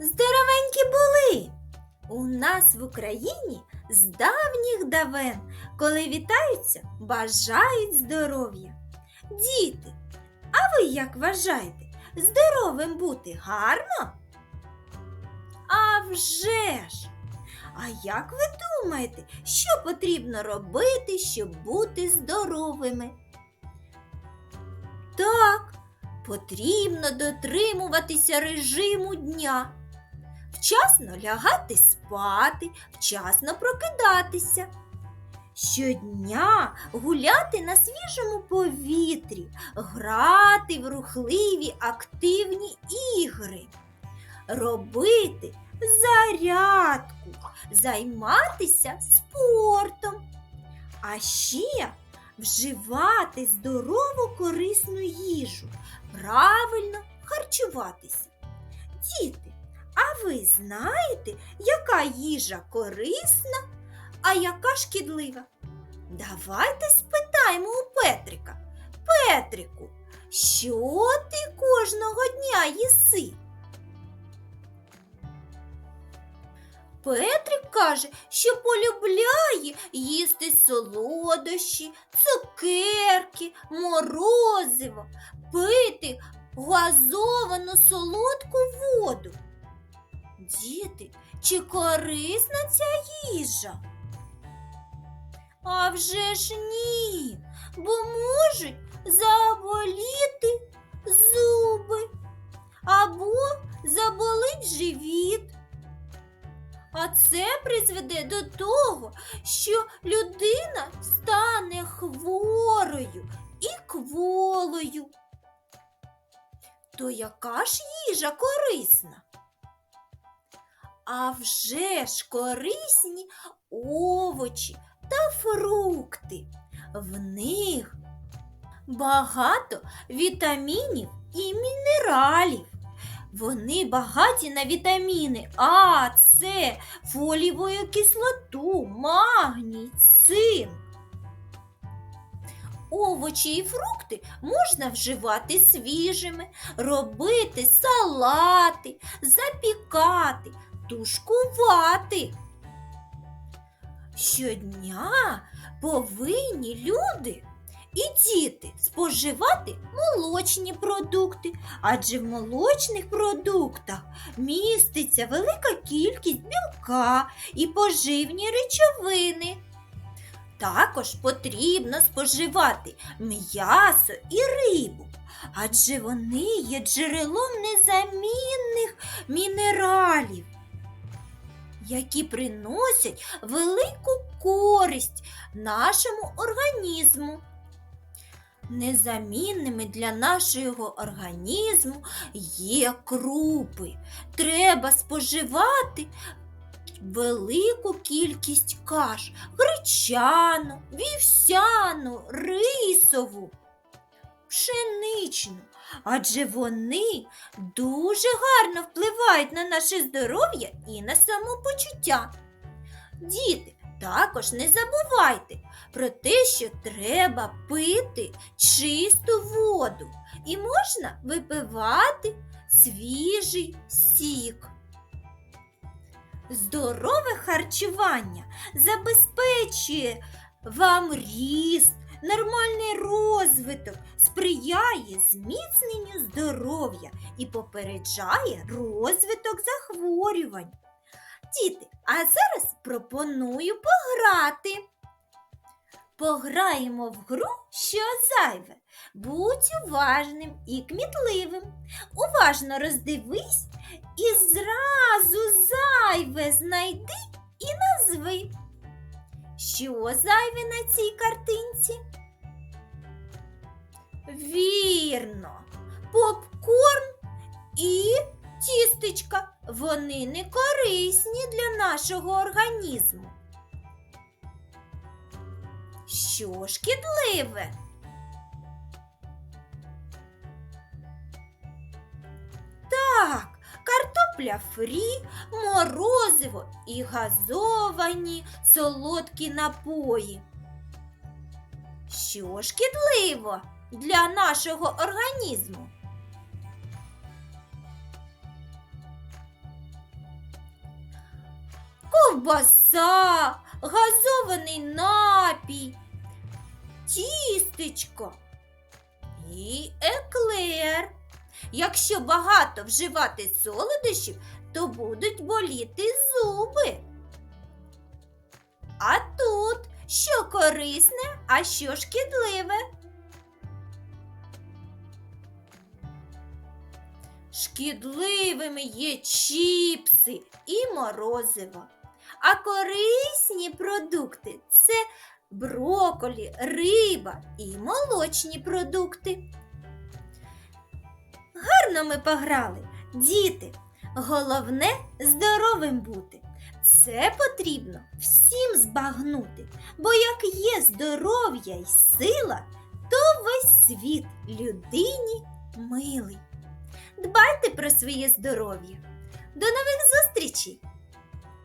Здоровенькі були! У нас в Україні з давніх давен, коли вітаються, бажають здоров'я. Діти, а ви як вважаєте, здоровим бути гарно? А вже ж! А як ви думаєте, що потрібно робити, щоб бути здоровими? Так, потрібно дотримуватися режиму дня. Вчасно лягати спати, вчасно прокидатися. Щодня гуляти на свіжому повітрі, грати в рухливі активні ігри, робити зарядку, займатися спортом, а ще вживати здорову корисну їжу, правильно харчуватися. Діти, ви знаєте, яка їжа корисна, а яка шкідлива? Давайте спитаємо у Петрика. Петрику, що ти кожного дня їси? Петрик каже, що полюбляє їсти солодощі, цукерки, морозиво, пити газовану солодку воду. Чи корисна ця їжа? А вже ж ні, бо можуть заболіти зуби або заболить живіт. А це призведе до того, що людина стане хворою і кволою. То яка ж їжа корисна? А вже ж корисні овочі та фрукти. В них багато вітамінів і мінералів. Вони багаті на вітаміни А, С, фолієву кислоту, магній, цинк. Овочі і фрукти можна вживати свіжими, робити салати, запікати, тушкувати. Щодня повинні люди і діти споживати молочні продукти, адже в молочних продуктах міститься велика кількість білка і поживні речовини. Також потрібно споживати м'ясо і рибу, адже вони є джерелом незамінних мінералів, які приносять велику користь нашому організму. Незамінними для нашого організму є крупи. Треба споживати велику кількість каш гречану, вівсяну, рисову, пшеничну, адже вони дуже гарно впливають на наше здоров'я і на самопочуття. Діти, також не забувайте про те, що треба пити чисту воду і можна випивати свіжий сік. Здорове харчування забезпечує вам ріст, нормальний розвиток, сприяє зміцненню здоров'я і попереджає розвиток захворювань. Діти, а зараз пропоную пограти. Пограємо в гру, що зайве. Будь уважним і кмітливим. Уважно роздивись і зразу зайве знайди і назви. Що зайве на цій картинці? Вірно, попкорн і тістечка. Вони не корисні для нашого організму. Що шкідливе? Картопля фрі, морозиво і газовані солодкі напої. Що шкідливо для нашого організму? ковбаса, газований напій, тістечко і еклер. Якщо багато вживати солодощів, то будуть боліти зуби. А тут що корисне, а що шкідливе? Шкідливими є чіпси і морозиво. А корисні продукти це броколі, риба і молочні продукти. Гарно ми пограли, діти. Головне здоровим бути. Це потрібно всім збагнути, бо як є здоров'я й сила, то весь світ людині милий. Дбайте про своє здоров'я. До нових зустрічей!